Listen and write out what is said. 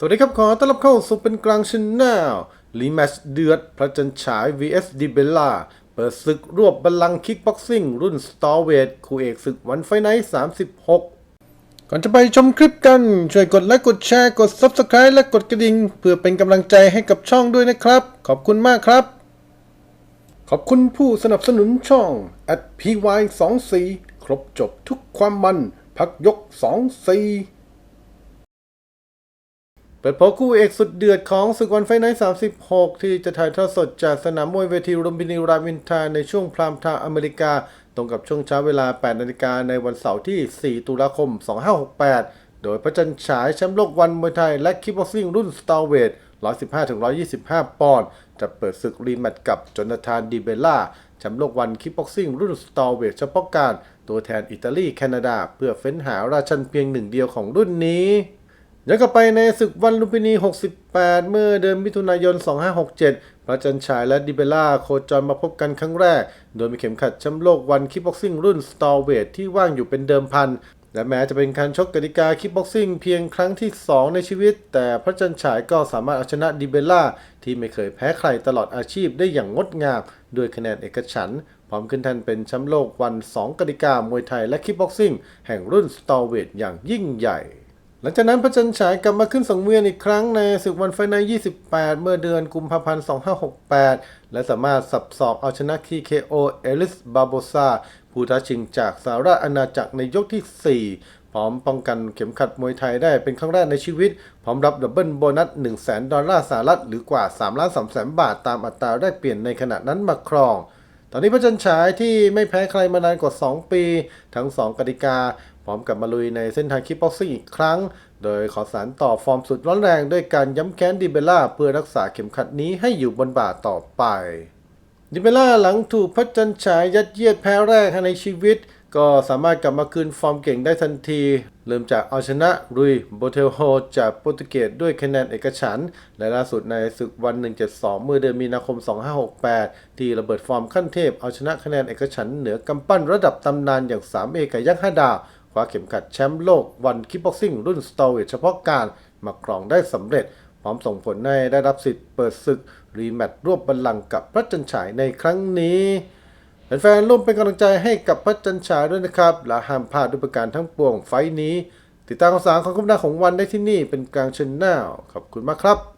สวัสดีครับ ขอต้อนรับเข้าสู่เป็นกลางชแนลรีแมชเดือด พระจันฉาย vs ดิเบลล่า เปิดศึกรวบบัลลังก์คิกบ็อกซิ่ง รุ่นสตอร์เวทคู่เอกศึกวันไฟไนท์36 ก่อนจะไปชมคลิปกัน ช่วยกดไลค์กดแชร์กด Subscribe และกดกระดิ่ง เพื่อเป็นกำลังใจให้กับช่องด้วยนะครับ ขอบคุณมากครับ ขอบคุณผู้สนับสนุนช่อง at py 2 4ครบจบทุกความมัน พักยก 2 4 เปิดโผคู่เอกสุดเดือดของศึกวันไฟไนท์36 ที่จะถ่ายทอดสดจากสนามมวยเวทีรุมพินีรามินทาในช่วงพรามทม์อเมริกา ตรงกับช่วงเช้าเวลา 8 นาฬิกาในวันเสาร์ที่ 4 ตุลาคม 2568 โดยพระจันฉายแชมป์โลกวันมวยไทยและคิปบ็อกซิ่งรุ่นสตาร์เวท115-125 ปอนด์ จะเปิดศึกรีแมตช์กับจนาธานดีเบลล่าแชมป์โลกวันคิปบ็อกซิ่งรุ่นสตาร์เวทเฉพาะการ ตัวแทนอิตาลีแคนาดา เพื่อเฟ้นหาราชันเพียงหนึ่งเดียวของรุ่นนี้ ย้อนกลับไปในศึกวันลุมพินี 68 เมื่อเดือนมิถุนายน 2567 พระจันทร์ฉายและดิเบล่าโคจรมาพบกันครั้งแรก โดยมีเข็มขัดแชมป์โลกวันคิกบ็อกซิ่งรุ่นสตอร์เวทที่ว่างอยู่เป็นเดิมพัน และแม้จะเป็นการชกกติกาคิกบ็อกซิ่งเพียงครั้งที่ 2 ในชีวิต แต่พระจันทร์ฉายก็สามารถเอาชนะดิเบล่าที่ไม่เคยแพ้ใครตลอดอาชีพได้อย่างงดงามด้วยคะแนนเอกฉันพร้อมขึ้นแทนเป็นแชมป์โลกวัน 2กติกามวยไทยและคิกบ็อกซิ่งแห่งรุ่นสตอร์เวทอย่างยิ่งใหญ่ หลังจากนั้นพระจันทร์ฉายกลับมาขึ้นสังเวียนอีกครั้งในศึกวันไฟในท์28 เมื่อเดือนกุมภาพันธ์ 2568 และสามารถสับสอบเอาชนะ KKO เอลิสบาโบซาผู้ท้าชิงจากสหราชอาณาจักรในยกที่ 4 พร้อมป้องกันเข็มขัดมวยไทยได้เป็นครั้งแรกในชีวิต พร้อมรับดับเบิลโบนัส 1 0 0 0 0แดอลลาร์สหรัฐหรือกว่า3ล้าน3แสนบาทตามอัตราแลกเปลี่ยนในขณะนั้นมาครอง ตอนนี้พระจันฉายที่ไม่แพ้ใครมานานกว่า 2 ปี ทั้ง 2กติกา พร้อมกับมาลุยในเส้นทางคิปบ็อกซิ่งอีกครั้ง โดยขอสารต่อฟอร์มสุดร้อนแรงด้วยการย้ำแค้นดิเบล่าเพื่อรักษาเข็มขัดนี้ให้อยู่บนบ่าต่อไป ดิเบล่าหลังถูกพระจันฉายยัดเยียดแพ้แรกในชีวิต ก็สามารถกลับมาคืนฟอร์มเก่งได้ทันที เริ่มจากเอาชนะรุยโบเทลโฮจากโปรตุเกสด้วยคะแนนเอกฉันท์และล่าสุดในศึกวัน 172 เมื่อเดือนมีนาคม 2568 ที่ระเบิดฟอร์มขั้นเทพ เอาชนะคะแนนเอกฉันท์เหนือกำปั้นระดับตำนานอย่าง 3 เอกยักษ์ห้าดาวคว้าเข็มขัดแชมป์โลกวันคิปบ็อกซิ่งรุ่นสตอเวทเฉพาะการมาครองได้สำเร็จ พร้อมส่งผลให้ได้รับสิทธิ์เปิดศึกรีแมตช์รวบบัลลังก์กับพระจันฉายในครั้งนี้ แฟนๆร่วมเป็นกำลังใจให้กับพระจันทร์ฉายด้วยนะครับ และห้ามพลาดด้วยประการทั้งปวงไฟนี้ ติดตามข่าวสารของคุณนาของวันได้ที่นี่เป็นกลางชนแนลขอบคุณมากครับ